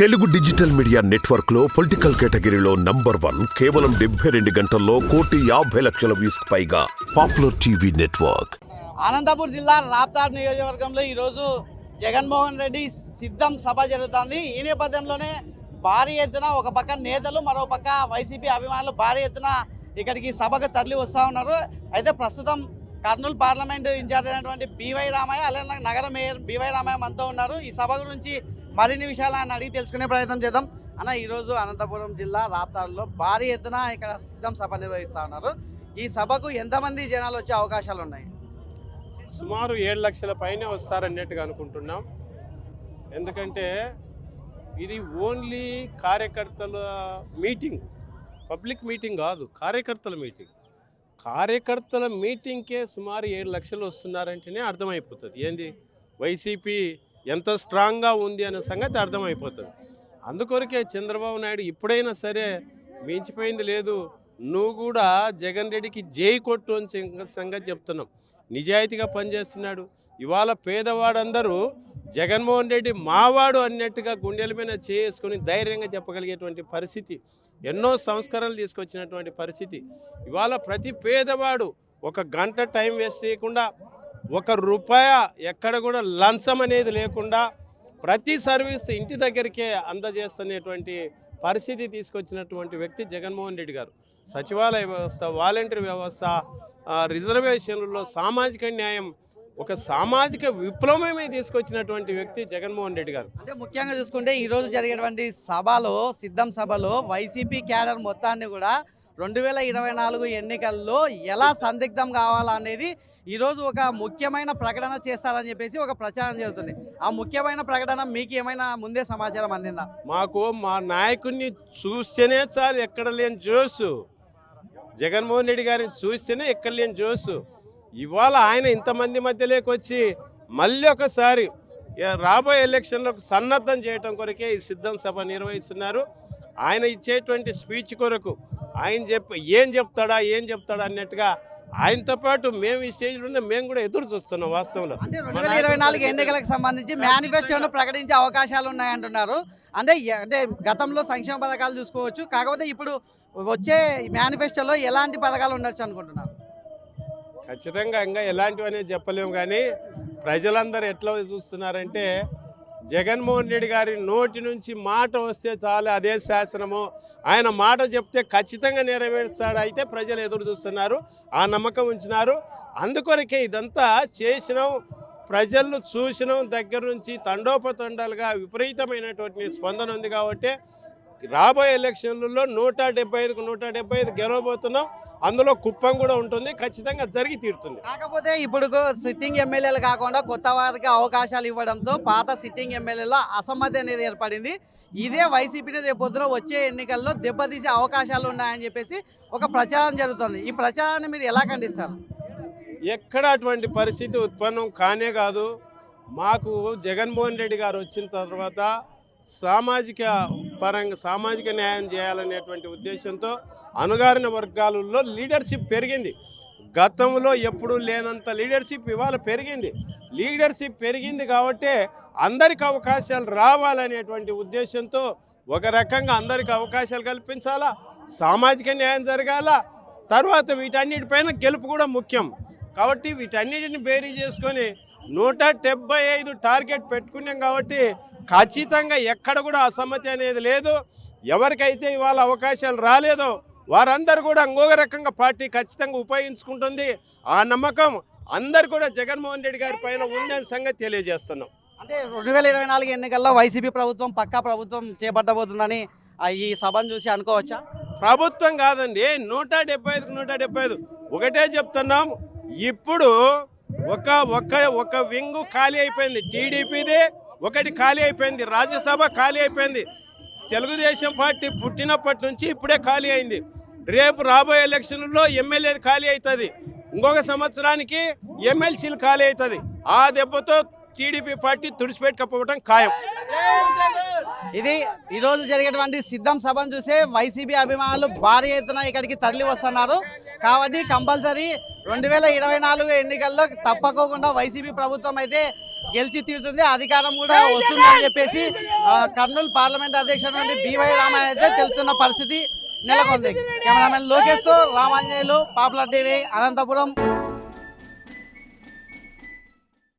Telugu digital media నెట్వర్క్లో political కేటగిరీలో number one కేవలం డెబ్బై రెండు గంటల్లో కోటి యాభై లక్షల వ్యూస్ పైగా పాపులర్ టీవీ నెట్వర్క్. అనంతపూర్ జిల్లా రాప్తార్ నియోజకవర్గంలో ఈరోజు జగన్మోహన్ రెడ్డి సిద్ధం సభ జరుగుతుంది. ఈ నేపథ్యంలోనే భారీ ఎత్తున ఒక పక్క నేతలు మరో పక్క వైసీపీ అభిమానులు భారీ ఎత్తున ఇక్కడికి సభకు తరలి వస్తూ ఉన్నారు. అయితే ప్రస్తుతం కర్నూలు పార్లమెంట్ ఇన్ఛార్జ్ అయినటువంటి బివై రామయ్య అలాగే నగర మేయర్ బీవై రామయ్య మనతో ఉన్నారు. ఈ సభ గురించి మరిన్ని విషయాలు ఆయన అడిగి తెలుసుకునే ప్రయత్నం చేద్దాం. అన్న ఈరోజు అనంతపురం జిల్లా రాప్తారులో భారీ ఎత్తున ఇక్కడ సిద్ధం సభ నిర్వహిస్తూ ఉన్నారు. ఈ సభకు ఎంతమంది జనాలు వచ్చే అవకాశాలు ఉన్నాయి? సుమారు ఏడు లక్షల పైనే వస్తారన్నట్టుగా అనుకుంటున్నాం. ఎందుకంటే ఇది ఓన్లీ కార్యకర్తల మీటింగ్. పబ్లిక్ మీటింగ్ కాదు కార్యకర్తల మీటింగ్. కార్యకర్తల మీటింగ్కే సుమారు ఏడు లక్షలు వస్తున్నారంటేనే అర్థమైపోతుంది. ఏంది? వైసీపీ ఎంత స్ట్రాంగ్గా ఉంది అనే సంగతి అర్థమైపోతుంది. అందుకొరకే చంద్రబాబు నాయుడు ఇప్పుడైనా సరే మించిపోయింది లేదు. నువ్వు కూడా జగన్ రెడ్డికి జై కొట్టు అని సంగతి చెప్తున్నాం. నిజాయితీగా పనిచేస్తున్నాడు. ఇవాళ పేదవాడందరూ జగన్మోహన్ రెడ్డి మావాడు అన్నట్టుగా గుండెల మీద చేసుకొని ధైర్యంగా చెప్పగలిగేటువంటి పరిస్థితి ఎన్నో సంస్కరణలు తీసుకొచ్చినటువంటి పరిస్థితి. ఇవాళ ప్రతి పేదవాడు ఒక గంట టైం వేస్ట్ చేయకుండా ఒక రూపాయ ఎక్కడ కూడా లంచం అనేది లేకుండా ప్రతి సర్వీస్ ఇంటి దగ్గరికే అందజేస్తున్నటువంటి పరిస్థితి తీసుకొచ్చినటువంటి వ్యక్తి జగన్మోహన్ రెడ్డి గారు. సచివాలయ వ్యవస్థ వాలంటీర్ వ్యవస్థ రిజర్వేషన్లలో సామాజిక న్యాయం ఒక సామాజిక విప్లవమే తీసుకొచ్చినటువంటి వ్యక్తి జగన్మోహన్ రెడ్డి గారు. అంటే ముఖ్యంగా చూసుకుంటే ఈరోజు జరిగేటువంటి సభలో సిద్ధం సభలో వైసీపీ క్యాడర్ మొత్తాన్ని కూడా రెండు వేల ఇరవై నాలుగు ఎన్నికల్లో ఎలా సందిగ్ధం కావాలనేది ఈరోజు ఒక ముఖ్యమైన ప్రకటన చేస్తారని చెప్పేసి ఒక ప్రచారం జరుగుతుంది. ఆ ముఖ్యమైన ప్రకటన మీకు ఏమైనా ముందే సమాచారం అందిందా? మాకు మా నాయకుడిని చూస్తేనే చాలు ఎక్కడ లేని జోసు. జగన్మోహన్ రెడ్డి గారిని చూస్తేనే ఎక్కడ లేని జోసు. ఇవాళ ఆయన ఇంతమంది మధ్యలోకి వచ్చి మళ్ళీ ఒకసారి రాబోయే ఎలక్షన్లకు సన్నద్ధం చేయటం కొరకే ఈ సిద్ధం సభ నిర్వహిస్తున్నారు. ఆయన ఇచ్చేటువంటి స్పీచ్ కొరకు ఆయన చెప్ ఏం చెప్తాడా ఏం చెప్తాడా అన్నట్టుగా ఆయనతో పాటు మేము ఈ స్టేజ్లో మేము కూడా ఎదురు చూస్తున్నాం వాస్తవంలో. అంటే రెండు వేల ఇరవై నాలుగు ఎన్నికలకు సంబంధించి మేనిఫెస్టోను ప్రకటించే అవకాశాలు ఉన్నాయంటున్నారు. అంటే అంటే గతంలో సంక్షేమ పథకాలు చూసుకోవచ్చు. కాకపోతే ఇప్పుడు వచ్చే మేనిఫెస్టోలో ఎలాంటి పథకాలు ఉండొచ్చు అనుకుంటున్నారు? ఖచ్చితంగా ఇంకా ఎలాంటివనే చెప్పలేము కానీ ప్రజలందరూ ఎట్లా చూస్తున్నారంటే జగన్మోహన్ రెడ్డి గారి నోటి నుంచి మాట వస్తే చాలు అదే శాసనము. ఆయన మాట చెప్తే ఖచ్చితంగా నెరవేరుస్తాడు అయితే ప్రజలు ఎదురు చూస్తున్నారు ఆ నమ్మకం ఉంచినారు. అందుకొరకే ఇదంతా చేసినాం ప్రజలను చూసినాం దగ్గర నుంచి తండోపతండాలుగా విపరీతమైనటువంటి స్పందన ఉంది కాబట్టి రాబోయే ఎలక్షన్లలో నూట డెబ్బై ఐదుకు నూట డెబ్బై ఐదు గెలవబోతున్నాం. అందులో కుప్పం కూడా ఉంటుంది. ఖచ్చితంగా జరిగి తీరుతుంది. కాకపోతే ఇప్పుడు సిట్టింగ్ ఎమ్మెల్యేలు కాకుండా కొత్త వారికి అవకాశాలు ఇవ్వడంతో పాత సిట్టింగ్ ఎమ్మెల్యేలో అసమ్మతి అనేది ఏర్పడింది. ఇదే వైసీపీని రేపు పొద్దున వచ్చే ఎన్నికల్లో దెబ్బతీసే అవకాశాలు ఉన్నాయని చెప్పేసి ఒక ప్రచారం జరుగుతుంది. ఈ ప్రచారాన్ని మీరు ఎలా ఖండిస్తారు? ఎక్కడ అటువంటి పరిస్థితి ఉత్పన్నం కానే కాదు. మాకు జగన్మోహన్ రెడ్డి గారు వచ్చిన తర్వాత సామాజిక పరంగా సామాజిక న్యాయం చేయాలనేటువంటి ఉద్దేశంతో అణగారిన వర్గాలలో లీడర్షిప్ పెరిగింది. గతంలో ఎప్పుడూ లేనంత లీడర్షిప్ ఇవాళ పెరిగింది. లీడర్షిప్ పెరిగింది కాబట్టి అందరికి అవకాశాలు రావాలనేటువంటి ఉద్దేశంతో ఒక రకంగా అందరికి అవకాశాలు కల్పించాలా సామాజిక న్యాయం జరగాల తర్వాత వీటన్నిటిపైన గెలుపు కూడా ముఖ్యం. కాబట్టి వీటన్నిటిని బేరీ చేసుకొని నూట డెబ్బై ఐదు టార్గెట్ పెట్టుకున్నాం కాబట్టి ఖచ్చితంగా ఎక్కడ కూడా అసమ్మతి అనేది లేదు. ఎవరికైతే ఇవాళ అవకాశాలు రాలేదో వారందరూ కూడా ఇంకొక రకంగా పార్టీ ఖచ్చితంగా ఉపయోగించుకుంటుంది. ఆ నమ్మకం అందరు కూడా జగన్మోహన్ రెడ్డి గారి పైన ఉందని సంగతి తెలియజేస్తున్నాం. అంటే రెండు వేల ఇరవై నాలుగు ఎన్నికల్లో వైసీపీ ప్రభుత్వం పక్కా ప్రభుత్వం చేపట్టబోతుందని ఈ సభను చూసి అనుకోవచ్చా? ప్రభుత్వం కాదండి నూట డెబ్బై ఐదుకు నూట డెబ్బై ఐదు. ఒకటే చెప్తున్నాం ఇప్పుడు ఒక ఒక ఒక వింగు ఖాళీ అయిపోయింది. టీడీపీది ఒకటి ఖాళీ అయిపోయింది రాజ్యసభ ఖాళీ అయిపోయింది. తెలుగుదేశం పార్టీ పుట్టినప్పటి నుంచి ఇప్పుడే ఖాళీ అయింది. రేపు రాబోయే ఎలక్షన్లో ఎమ్మెల్యేది ఖాళీ అవుతుంది. ఇంకొక సంవత్సరానికి ఎమ్మెల్సీలు ఖాళీ అవుతుంది. ఆ దెబ్బతో టీడీపీ పార్టీ తుడిచిపెట్టుకపోవడం ఖాయం. ఇది ఈరోజు జరిగేటువంటి సిద్ధం సభను చూసే వైసీపీ అభిమానులు భారీ ఎత్తున ఇక్కడికి తరలి వస్తున్నారు. కాబట్టి కంపల్సరీ రెండు వేల ఇరవై నాలుగు ఎన్నికల్లో తప్పకోకుండా వైసీపీ ప్రభుత్వం అయితే గెలిచి తీరుతుంది. అధికారం కూడా వస్తుందని చెప్పేసి కర్నూలు పార్లమెంట్ అధ్యక్షుడు నుండి బివై రామయ్య అయితే తెలుస్తున్న పరిస్థితి నెలకొంది. కెమెరామెన్ లోకేష్తో రామాంజనేయులు పాపులర్ టీవీ అనంతపురం.